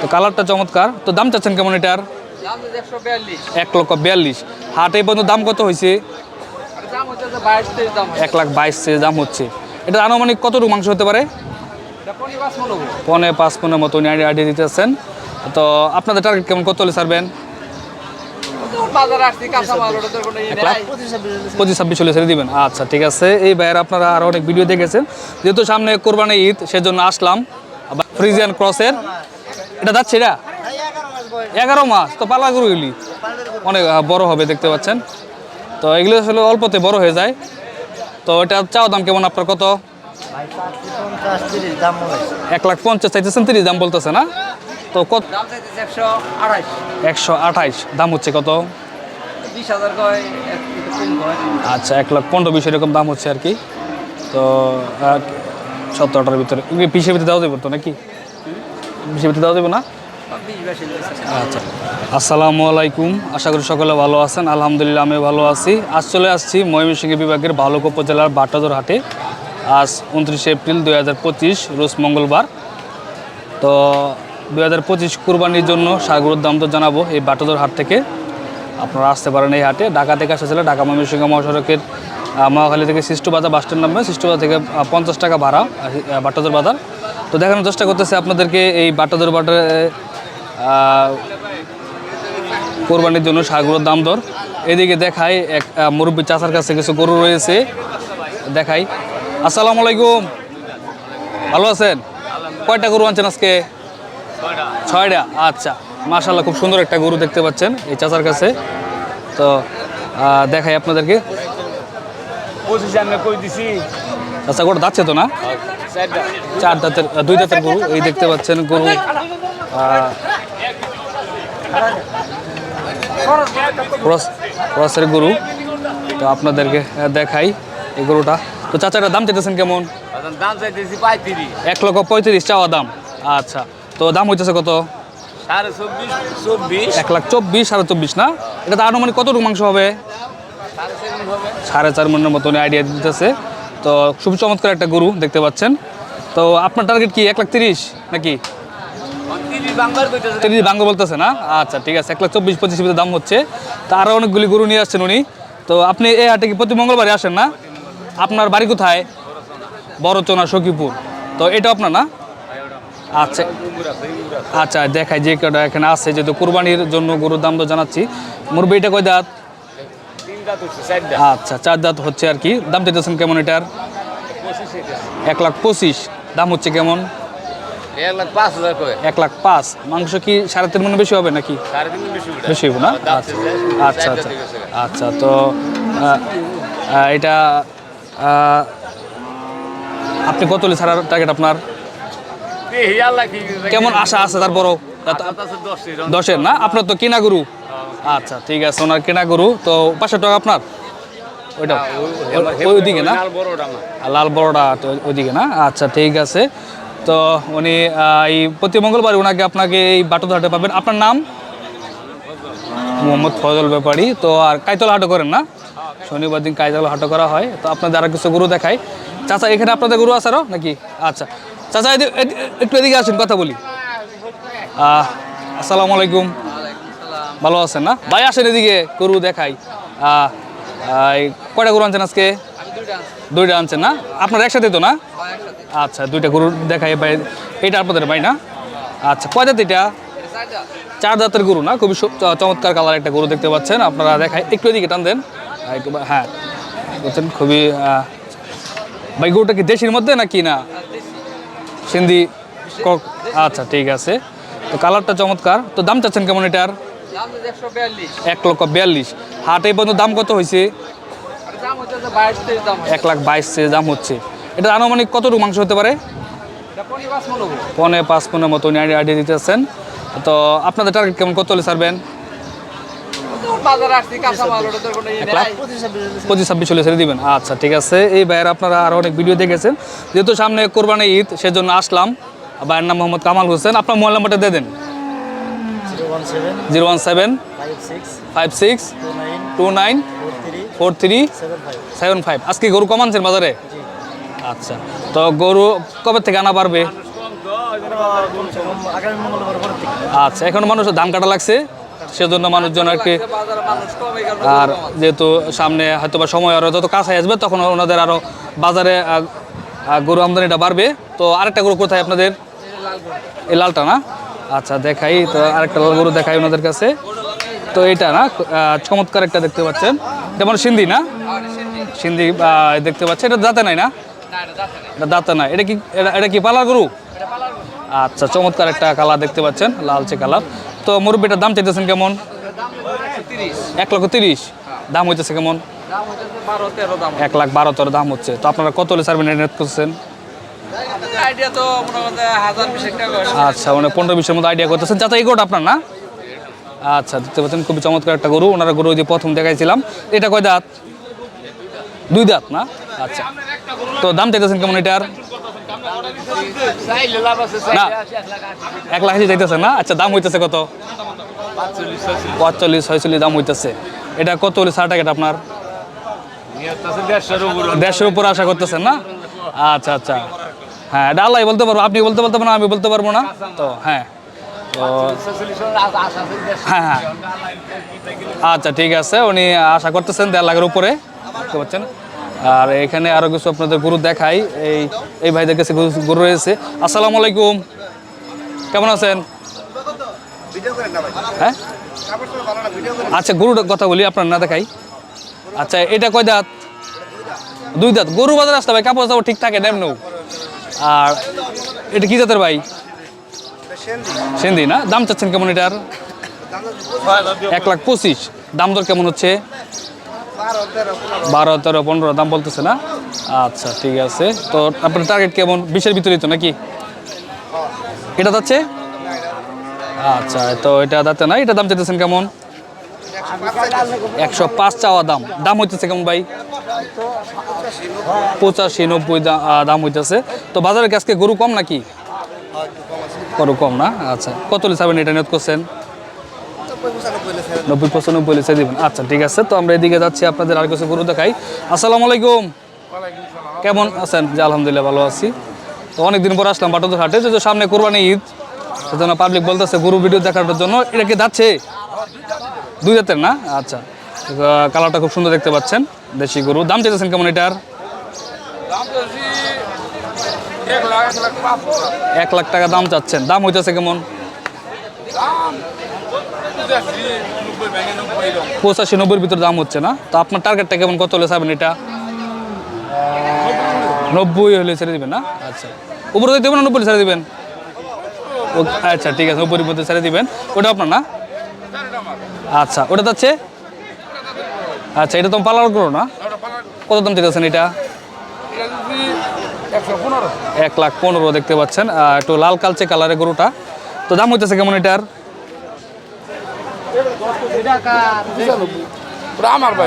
তো কালারটা চমৎকার। তো দাম চাচ্ছেন কেমন এটার? এক লক্ষ বিয়াল্লিশ। হাট পর্যন্ত দাম কত হয়েছে? এক লাখ বাইশ দাম হচ্ছে। এটা আনুমানিক কতটুকু মাংস হতে পারে? পনেরো পাঁচ পনেরো মতো উনি আইডিয়া দিতেছেন তো আপনাদের টার্গেট কেমন? কত হলে? নাই পঁচিশ ছাব্বিশ চল্লিশ ছেড়ে দিবেন। আচ্ছা ঠিক আছে। এই ভাইয়ের আপনারা আরও অনেক ভিডিও দেখেছেন। যেহেতু সামনে কোরবানি ঈদ, সেজন্য আসলাম। ফ্রিজিয়ান ক্রসের এটা যাচ্ছে এটা? এগারো মাস, তো পালা গরু এগুলি অনেক বড় হবে দেখতে পাচ্ছেন। তো এগুলো আসলে অল্পতে বড় হয়ে যায়। তো এটা চাওয়া দাম কেমন? আপনার কত? এক লাখ পঞ্চাশ চাইতেছেন, তিরিশ দাম বলতেছে না? তো কত? একশো আঠাইশ। দাম হচ্ছে কত? আচ্ছা এক লাখ পনেরো বিশ এরকম দাম হচ্ছে আর কি। তো সত্তরটার ভিতরে পিসের ভিতরে দেওয়া যাবে তো নাকি? ভিতরে দেওয়া যাবে না? বিশ আচ্ছা। আসসালামু আলাইকুম। আশা করি সকলে ভালো আছেন। আলহামদুলিল্লাহ আমি ভালো আছি। আজ চলে আসছি ময়মনসিংহ বিভাগের ভালুক উপজেলার বাটাদর হাটে। আজ উনত্রিশে এপ্রিল দুই হাজার পঁচিশ রোজ মঙ্গলবার। তো দুই হাজার পঁচিশ কুরবানির জন্য সাগরের দাম তো জানাব এই বাটাদর হাট থেকে। আপনারা আসতে পারেন এই হাটে। ঢাকা থেকে আসা ঢাকা ময়মনসিংহ মহাসড়কের মহাখালী থেকে সৃষ্টবাজার বাস স্ট্যান্ড নামবে। সৃষ্টবাজার থেকে পঞ্চাশ টাকা ভাড়া আহ, বাটাদর বাজার। তো দেখানোর চেষ্টা করতেছে আপনাদেরকে এই বাটাদর আহ, কোরবানির জন্য সারগুলোর দাম দর। এদিকে দেখাই এক মুরব্বী চাচার কাছে কিছু গরু রয়েছে। দেখাই। আসসালামু আলাইকুম। ভালো আছেন? কয়টা গরু আনছেন আজকে? ছয়টা। আচ্ছা মাশাল্লাহ খুব সুন্দর একটা গরু দেখতে পাচ্ছেন এই চাচার কাছে। তো দেখাই আপনাদেরকে। আচ্ছা গোটা যাচ্ছে তো না? চার দাঁতের দুই দাঁতের গরু এই দেখতে পাচ্ছেন গরু। ক্রসের গরু। তো আপনাদেরকে দেখাই এই গরুটা। তো চাচাটার দাম চেতেছেন কেমন? দাম চাইতেছি পঁয়ত্রিশ। এক লক্ষ পঁয়ত্রিশ চাওয়া দাম। আচ্ছা তো দাম হইতেছে কত? এক লাখ চব্বিশ সাড়ে চব্বিশ না? এটা তো আনুমানিক কতটুকু মাংস হবে? সাড়ে হবে। সাড়ে চার মনের মতন আইডিয়া দিতেছে। তো খুব চমৎকার একটা গরু দেখতে পাচ্ছেন। তো আপনার টার্গেট কি, এক লাখ তিরিশ নাকি? তিরিশ ভাঙ্গ বলতেছে না? আচ্ছা ঠিক আছে, এক লাখ চব্বিশ, পঁচিশ দাম হচ্ছে। তো আরও অনেকগুলি গরু নিয়ে আসছেন উনি। তো আপনি এই হাটে কি প্রতি মঙ্গলবারে আসেন না? আপনার বাড়ি কোথায়? বড়চনা, সখীপুর। তো এটা আপনার না? আচ্ছা আচ্ছা দেখাই যে কটা এখানে আছে। যেহেতু কুরবানির জন্য গরুর দাম তো জানাচ্ছি। মুরব্বি এটা কয় দাঁত? আচ্ছা চার দাঁত হচ্ছে আর কি। দাম চাইতেছেন কেমন এটার? এক লাখ পঁচিশ। দাম হচ্ছে কেমন? এক লাখ পাঁচ হাজার এক লাখ পাঁচ। মাংস কি সাড়ে তিন মনে বেশি হবে নাকি? বেশি হবে। না? আচ্ছা। আচ্ছা আচ্ছা। আচ্ছা তো এটা আপনি কত ছাড়ার টার্গেট আপনার? কেমন আশা আছে তারপরও? দশের না? আপনার তো কেনা গরু। আচ্ছা ঠিক আছে ওনার কেনা গরু। তো পাঁচশো টাকা আপনার? ওইটা ওই- ওইদিকে না? লাল বড়টা ওইদিকে না? আচ্ছা ঠিক আছে। তো উনি এই প্রতি মঙ্গলবার ওনাকে আপনাকে এই বাটুদ হাটে পাবেন। আপনার নাম? মোহাম্মদ ফজল ব্যাপারী। তো আর কাইতলা হাটও করেন না? শনিবার দিন কাইতলা হাটও করা হয়। তো আপনাদের আরও কিছু গরু দেখাই। চাচা এখানে আপনাদের গরু আছে আরও নাকি? আচ্ছা। চাচা একটু এদিকে আসুন কথা বলি। আহ, আসসালামু আলাইকুম। ভালো আছেন না? ভাই আসেন এদিকে গরু দেখাই। কয়টা গরু আনছেন আজকে? দুইটা আনছেন না? আপনার একসাথে তো না? আচ্ছা দুইটা গরু দেখাই ভাই। এটা আপনাদের ভাই না? আচ্ছা কয় দাঁত এটা? চার দাঁতের গরু না? খুবই চমৎকার কালার একটা গরু দেখতে পাচ্ছেন। আপনারা দেখাই একটু এদিকে টান দেন। একটু হ্যাঁ বলছেন খুবই ভাই গরুটা কি দেশের মধ্যে না কি না? সিন্ধি কক আচ্ছা ঠিক আছে। তো কালারটা চমৎকার। তো দাম চাচ্ছেন কেমন এটার? এক লক্ষ বিয়াল্লিশ। হাট পর্যন্ত দাম কত হয়েছে? এক লাখ বাইশ দাম হচ্ছে। এটা আনুমানিক কতটুকু মাংস হতে পারে? পনেরো পাঁচ পনে পাঁচ পনেরো মতো আইডিয়া দিতেছেন। তো আপনাদের টার্গেট কেমন? কত হলে ছাড়বেন? পঁচিশ ছাব্বিশ চল্লিশ ছেড়ে দিবেন। আচ্ছা ঠিক আছে। এই ভাইয়ের আপনারা আরও অনেক ভিডিও দেখেছেন। যেহেতু সামনে কোরবানি ঈদ, সেজন্য আসলাম। ভাইয়ের নাম মোহাম্মদ কামাল হোসেন। আপনার মোবাইল নাম্বারটা দিয়ে দেন। Zero one seven five six two nine four three seven five. আজকে গরু কমানছেন বাজারে? আচ্ছা। তো গরু কবে থেকে আনা পারবে আচ্ছা এখন মানুষের ধান কাটা লাগছে সেজন্য মানুষজন আর কি আর যেহেতু সামনে হয়তো বা সময় আরও যত কাছে আসবে তখন ওনাদের আরও বাজারে গরু আমদানিটা বাড়বে। তো আরেকটা গরু কোথায় আপনাদের? এই লালটা না? আচ্ছা দেখাই তো আরেকটা লাল গরু দেখাই ওনাদের কাছে। তো এটা না চমৎকার একটা দেখতে পাচ্ছেন। এটা মানে সিন্ধি না? সিন্ধি দেখতে পাচ্ছেন এটা দাঁতে নাই না? এটা দাঁতে নাই। এটা কি এটা- এটা কি পালার গরু? আচ্ছা চমৎকার একটা কালার দেখতে পাচ্ছেন লালচে কালার। তো মুরব্বিটার দাম চাইতেছেন কেমন? এক লক্ষ তিরিশ। দাম হইতেছে কেমন? এক লাখ বারো তেরো দাম হচ্ছে। তো আপনারা কত হলে সার্ভে নেট করছেন? আইডিয়া তো মনে করতে হাজার বিশেক টাকা আচ্ছা মানে পনেরো বিশের মতো আইডিয়া করতেছেন। চাচা এই গরুটা আপনার না? আচ্ছা দেখতে পাচ্ছেন খুবই চমৎকার একটা গরু। ওনারা গরু যে প্রথম দেখাইছিলাম। এটা কয় দাঁত? দুই দাঁত না? আচ্ছা। তো দাম চাইতেছেন কেমন এটার? না। এক লাখ চাইতেছে না? আচ্ছা দাম হইতেছে কত? পঁয়তাল্লিশ ছয়চল্লিশ। দাম হইতেছে। এটা কত হলে ষাট টাকাটা আপনার? দেড়শোর উপর আশা করতেছেন না? আচ্ছা আচ্ছা। হ্যাঁ এটা বলতে পারব আপনি বলতে বলতে আমি বলতে পারব না। তো হ্যাঁ। হ্যাঁ হ্যাঁ। আচ্ছা ঠিক আছে, উনি আশা করতেছেন দেড় লাখের উপরে পাচ্ছেন আর এখানে আরও কিছু আপনাদের গরু দেখাই, এই এই ভাইদের কাছে গরু- রয়েছে। আসসালামু আলাইকুম। কেমন আছেন? হ্যাঁ? আচ্ছা গরুর কথা বলি, আপনার না দেখাই। আচ্ছা এটা কয় দাঁত? দুই দাঁত। গরু বাজার আসতে ভাই কাপড় চাপড় ঠিক থাকে, নেম নেও। আর এটা কি জাতের ভাই? সেন্দি, না? দাম চাচ্ছেন কেমন এটার? এক লাখ পঁচিশ। দাম দর কেমন হচ্ছে? বারো, তেরো, পনেরো, দাম বলতেছে না? আচ্ছা ঠিক আছে। তো আপনার টার্গেট কেমন? বিশের ভিতরেই তো নাকি? এটা যাচ্ছে? আচ্ছা তো এটা দাঁতে না? এটা দাম চাইতেছেন কেমন? একশো পাঁচ চাওয়া দাম। দাম হইতেছে কেমন ভাই? পঁচাশি, নব্বই দাম হইতেছে। তো বাজারে আজকে গরু কম নাকি? গরু কম না? আচ্ছা কত লিসাবেন এটা নিয়োগ করছেন? নব্বই পঁচানব্বই লিসে দিবেন। আচ্ছা ঠিক আছে। তো আমরা এদিকে যাচ্ছি, আপনাদের আর কিছু গরু দেখাই। আসসালামু আলাইকুম। কেমন আছেন? জি, আলহামদুলিল্লাহ, ভালো আছি। তো অনেকদিন পর আসলাম বাটুদের হাটে যে সামনে কোরবানি ঈদ, সেজন্য পাবলিক বলতেছে, গরু ভিডিও দেখার জন্য এটা কি যাচ্ছে? দুই জাতের না? আচ্ছা। কালারটা খুব সুন্দর দেখতে পাচ্ছেন। দেশি গরু। দাম চাইতেছেন কেমন এটার? এক লাখ টাকা দাম চাচ্ছেন। দাম হইতেছে কেমন? পঁচাশি, নব্বইয়ের ভিতরে দাম হচ্ছে না? তো আপনার টার্গেটটা কেমন? কত হলে চাবেন এটা? নব্বই হলে ছেড়ে দেবেন না? আচ্ছা। উপরে দেবেন না নব্বই ছেড়ে দেবেন? আচ্ছা ঠিক আছে। নব্বইয়ের মধ্যে ছেড়ে দিবেন। ওটা আপনার না? আচ্ছা ওটা যাচ্ছে? আচ্ছা এটা তো পালার করো না? কত দাম চাইতেছেন এটা? এক লাখ পনেরো দেখতে পাচ্ছেন একটু লাল কালচে কালারের গরুটা। তো দাম হইতেছে কেমন এটার?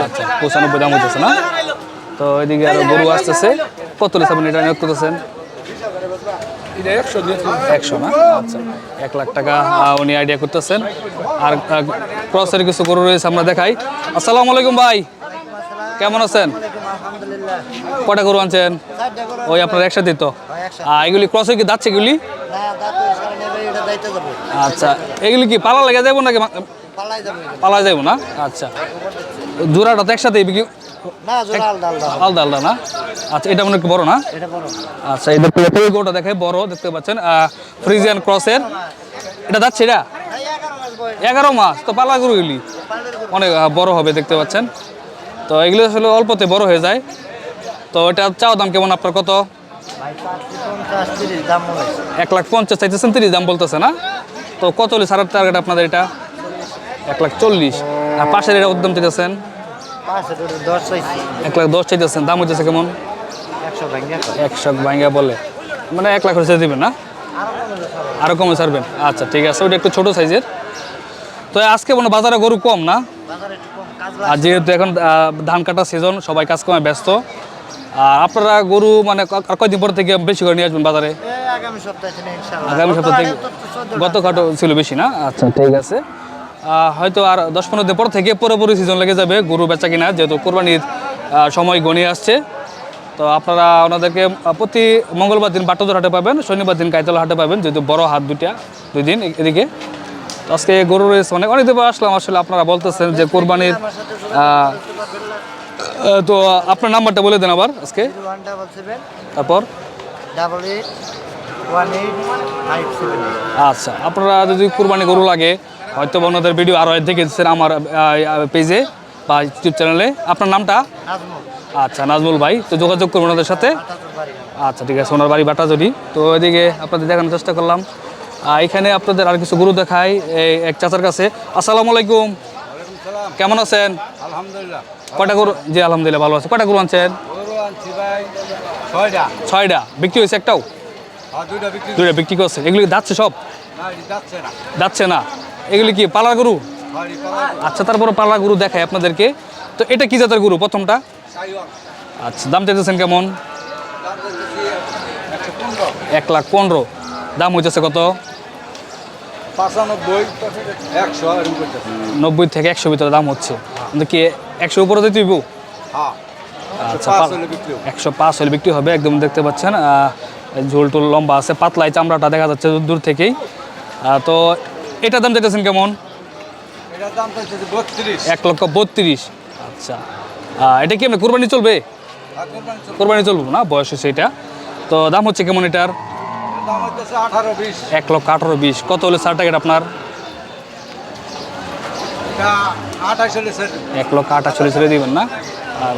আচ্ছা পঁচানব্বই দাম হইতেছে না? তো এদিকে আরও গরু আসতেছে। কত লিসাবেন এটা নিয়োগ করতেছেন। একশো না? আচ্ছা। এক লাখ টাকা উনি আইডিয়া করতেছেন। আর ক্রসের কিছু গরু রয়েছে আমরা দেখাই। আসসালামু আলাইকুম ভাই। কেমন আছেন? কটা গরু আনছেন? ওই আপনার একসাথেই তো? এগুলি ক্রসে কি যাচ্ছে এগুলি? আচ্ছা। এগুলি কি পালা লেগে যাব নাকি পালা যাব না? আচ্ছা। জোড়াটা তো একসাথে বিক্রি আলাদা আলাদা না? আচ্ছা এটা মনে একটু বড় না? আচ্ছা এটা পুরোপুরি গোটা দেখে বড় দেখতে পাচ্ছেন। ফ্রিজিয়ান ক্রসের। এটা যাচ্ছে এটা? এগারো মাস তো অনেক বড় হবে দেখতে পাচ্ছেন। তো এগুলো আসলে অল্পতে বড় হয়ে যায়। তো এটা চাও দাম কেমন? আপনার কত? এক লাখ পঞ্চাশ চাইতেছেন তিরিশ দাম বলতেছে না? তো কত হলে সারার টার্গেট আপনাদের এটা? এক লাখ চল্লিশ। আর পাশের এটা উদ্যম চাইতেছেন এক লাখ দশ চাইতেছেন দাম হইতেছে কেমন? একশো ভাঙ্গা বলে। মানে এক লাখ হচ্ছে দিবেন না? আরও কমে ছাড়বেন। আচ্ছা ঠিক আছে ওটা একটু ছোটো সাইজের। তো আজকে মনে বাজারে গরু কম না? আর যেহেতু এখন ধান কাটার সিজন সবাই কাজ কমে ব্যস্ত। আর আপনারা গরু মানে কয়দিন পর থেকে বেশি করে নিয়ে আসবেন বাজারে? আগামী সপ্তাহে থেকে গত খাটো ছিল বেশি না? আচ্ছা ঠিক আছে। হয়তো আর দশ পনেরো দিন পর থেকে পুরোপুরি সিজন লেগে যাবে গরু বেচা কিনা যেহেতু কোরবানির সময় গণিয়ে আসছে। তো আপনারা ওনাদেরকে প্রতি মঙ্গলবার দিন বাট্টদর হাটে পাবেন শনিবার দিন কাইতলা হাটে পাবেন যেহেতু বড় হাট দুইটা দুই দিন এদিকে। তো আজকে গরু রয়েছে অনেক অনেক দিন আসলাম আসলে আপনারা বলতেছেন যে কোরবানির তো আপনার নাম্বারটা বলে দেন আবার আজকে। তারপর? আচ্ছা আপনারা যদি কুরবানি গরু লাগে হয়তো ওনাদের ভিডিও আরও দেখেছেন আমার পেজে বা ইউটিউব চ্যানেলে আপনার নামটা? আচ্ছা নাজমুল ভাই। তো যোগাযোগ করবেন ওনাদের সাথে। আচ্ছা ঠিক আছে ওনার বাড়ি বাটাজুরি তো এদিকে আপনাদের দেখানোর চেষ্টা করলাম। আর এখানে আপনাদের আর কিছু গুরু দেখাই এই এক চাচার কাছে। আসসালামু আলাইকুম। কেমন আছেন? আলহামদুলিল্লাহ। কটা গরু? জি আলহামদুলিল্লাহ ভালো আছে। কটা গরু আনছেন? ছয়টা। বিক্রি হয়েছে একটাও? দুইটা বিক্রি করছে এগুলি যাচ্ছে সব? যাচ্ছে না। এগুলি কি, পালার গরু? আচ্ছা তারপরে পালা গরু দেখায় আপনাদেরকে। তো এটা কি জাতের গরু প্রথমটা? আচ্ছা দাম চাইতেছেন কেমন? এক লাখ পনেরো। দাম হইতেছে কত? নব্বই থেকে একশো ভিতরে দাম হচ্ছে। কিন্তু কি একশো উপরে দিতে হইব? আচ্ছা একশো পাঁচ হলে বিক্রি হবে, একদম দেখতে পাচ্ছেন। ঝোল টোল লম্বা আছে পাতলাই চামড়াটা দেখা যাচ্ছে দূর থেকেই। তো এটার দাম চাইতেছেন কেমন? এক লক্ষ বত্রিশ। আচ্ছা। এটা কি আপনি কোরবানি চলবে? আর কোরবানি চলবে। না? বয়স হচ্ছে এটা। তো দাম হচ্ছে কেমন এটার? এক লক্ষ আঠারো বিশ। কত হলে সার টার্গেট আপনার? এটা হলে এক লক্ষ আঠাশ চল্লিশ ছেড়ে দিবেন না? আর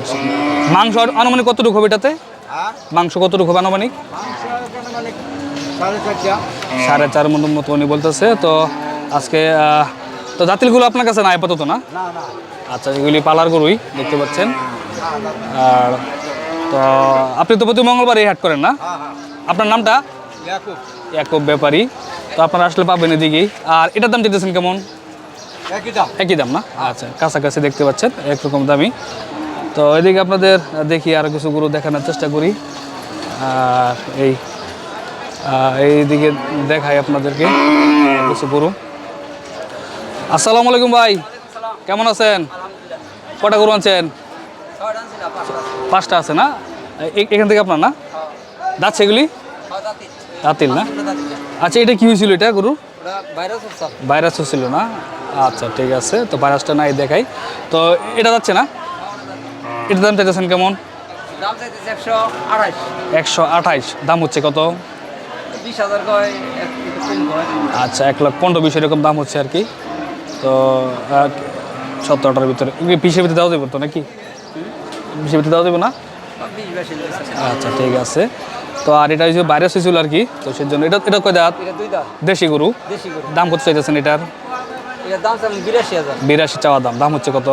মাংস আর আনুমানিক কতটুকু হবে এটাতে? হ্যাঁ? মাংস কতটুকু হবে আনুমানিক? মানে সাড়ে সাড়ে চার মতো মতো উনি বলতেছে। তো আজকে তো জাতিলগুলো আপনার কাছে নাই আপাতত না? না না। আচ্ছা এগুলি পালার গরুই দেখতে পাচ্ছেন। আর তো আপনি তো প্রতি মঙ্গলবার এই হাট করেন না? হ্যাঁ হ্যাঁ। আপনার নামটা? ইয়াকুব। ব্যাপারী। তো আপনারা আসলে পাবেন এদিকেই আর এটার দাম দিতেছেন কেমন? একই দাম। না? আচ্ছা কাছাকাছি দেখতে পাচ্ছেন একরকম দামি। তো এদিকে আপনাদের দেখি আরও কিছু গরু দেখানোর চেষ্টা করি। আর এই এইদিকে দেখাই আপনাদেরকে কিছু গরু। আসসালামু আলাইকুম ভাই। কেমন আছেন? কটা গরু আনছেন? পাঁচটা আছে না? এখান থেকে আপনার না? যাচ্ছে এগুলি দাঁতিল না? আচ্ছা এটা কি হয়েছিল এটা গরু? ভাইরাস ছিল না? আচ্ছা ঠিক আছে। তো ভাইরাসটা নাই দেখাই। তো এটা যাচ্ছে না? এটার দাম চাইতেছেন কেমন? একশো আঠাইশ। দাম হচ্ছে কত? আচ্ছা এক লাখ পনেরো বিশ এরকম দাম হচ্ছে আর কি। তো সত্তরটার ভিতরে। পিসের ভিতরে দেওয়া দেবো তো নাকি? পিসের ভিতরে দেওয়া দেবো না? আচ্ছা ঠিক আছে। তো আর এটা হচ্ছে ভাইরাস হয়েছিল আর কি তো সেই জন্য এটা এটা কয় দাঁত? দেশি গরু। দাম কত চাইতেছেন এটার? বিরাশি চাওয়া দাম। দাম হচ্ছে কত?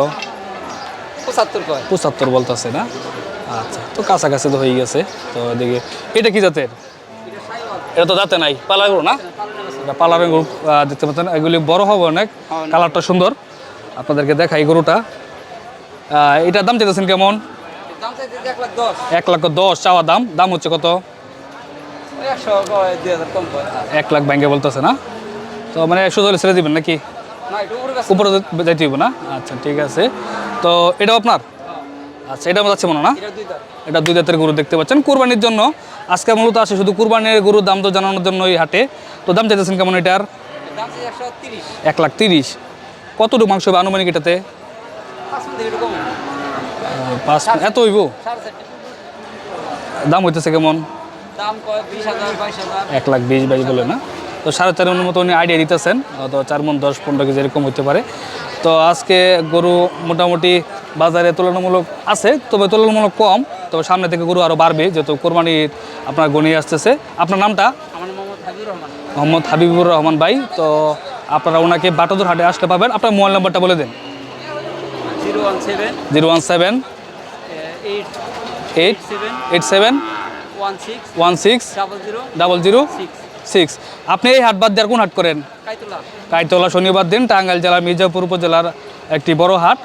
পঁচাত্তর পঁচাত্তর বলতেছে না? আচ্ছা তো কাছাকাছি তো হয়ে গেছে। তো এদিকে এটা কি জাতের? এটা তো জাতে নাই পালার গরু না? এটা পালারের গরু দেখতে পাচ্ছেন এগুলি বড় হবে অনেক কালারটা সুন্দর। আপনাদেরকে দেখাই গরুটা। এটার দাম চাইতেছেন কেমন? এক লাখ দশ। চাওয়া দাম। দাম হচ্ছে কত? এক লাখ ব্যাংকে বলতেছে না? তো মানে একশো ধরে ছেড়ে দিবেন নাকি? উপরে যাইতে হইব না? আচ্ছা ঠিক আছে। তো এটাও আপনার? আচ্ছা এটা যাচ্ছে মনে না। এটা দুই জাতের গরু দেখতে পাচ্ছেন। কুরবানির জন্য আজকে মূলত আসে শুধু কুরবানির গরুর দাম তো জানানোর জন্য এই হাটে। তো দাম চাইতেছেন কেমন এটার? এক লাখ তিরিশ। কতটুকু মাংস হবে আনুমানিক এটাতে? পাঁচ এত হইব? দাম হইতেছে কেমন? এক লাখ বিশ বাইশ বলে না? তো সাড়ে চার মনের মতো উনি আইডিয়া দিতেছেন। তো চার মন দশ পনেরো কেজি এরকম হতে পারে। তো আজকে গরু মোটামুটি বাজারে তুলনামূলক আছে তবে তুলনামূলক কম। তবে সামনে থেকে গরু আরও বাড়বে যেহেতু কোরবানি আপনার গণিয়ে আসতেছে। আপনার নামটা? মোহাম্মদ হাবিবুর রহমান। মোহাম্মদ হাবিবুর রহমান ভাই তো আপনারা ওনাকে বাটাদুর হাটে আসতে পাবেন। আপনার মোবাইল নাম্বারটা বলে দেন। Zero one seven. Eight. Eight. Seven. One six. Double zero. Six আপনি এই হাট বাদ দিয়ে আর কোন হাট করেন? কাইতুলা। কাইতলা শনিবার দিন টাঙ্গাইল জেলার মির্জাপুর উপজেলার একটি বড় হাট।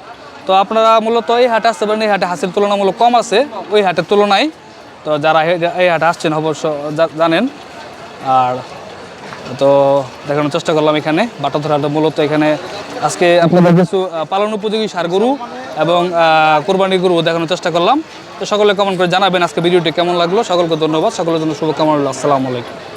তো আপনারা মূলত এই হাটে আসতে পারেন এই হাটে হাসির তুলনামূলক কম আছে ওই হাটের তুলনায়। তো যারা এই- হাটে আসছেন অবশ্য জানেন। আর তো দেখানোর চেষ্টা করলাম এখানে বাটাধর হাটে মূলত এখানে আজকে আপনাদের কিছু পালন উপযোগী সার গরু এবং কোরবানি গরু দেখানোর চেষ্টা করলাম। তো সকলে কমেন্ট করে জানাবেন আজকে ভিডিওটি কেমন লাগল। সকলকে ধন্যবাদ। সকলের জন্য শুভকামনা আসসালামু আলাইকুম।